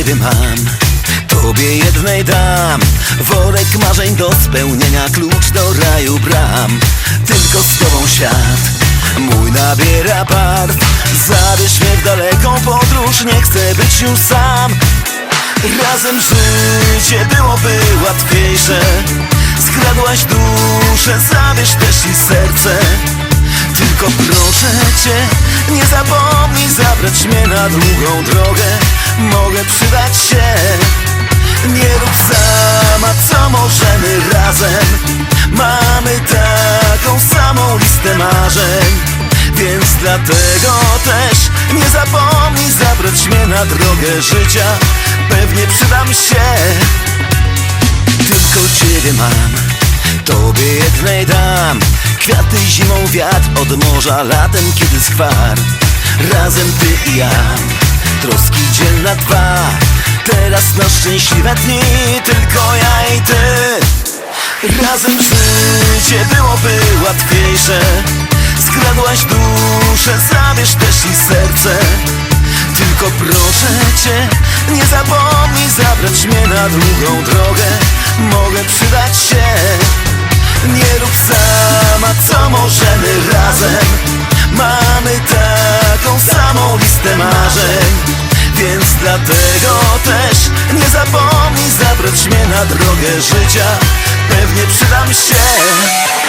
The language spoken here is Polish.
ciebie mam. Tobie jednej dam. Worek marzeń do spełnienia Klucz do raju bram. Tylko z tobą świat Mój nabiera barw Zabierz mnie w daleką podróż Nie chcę być już sam. Razem życie byłoby łatwiejsze. Skradłaś duszę, zabierz też i serce. Tylko proszę cię, nie zapomnij zabrać mnie na długą drogę Mogę przydać się. Nie rób sama, co możemy razem. Mamy taką samą listę marzeń. Więc dlatego też nie zapomnij zabrać mnie na drogę życia. Pewnie przydam się. Tylko ciebie mam Tobie jednej dam. Kwiaty zimą wiatr od morza Latem kiedy skwar. Razem ty i ja Troski dzielna dwa. Teraz na szczęśliwe dni Tylko ja i ty. Razem życie byłoby łatwiejsze. Skradłaś duszę, zabierz też i serce. Tylko proszę cię, nie zapomnij zabrać mnie na długą drogę. Mogę przydać się. Nie rób sama, co możemy razem na drogę życia. Pewnie przydam się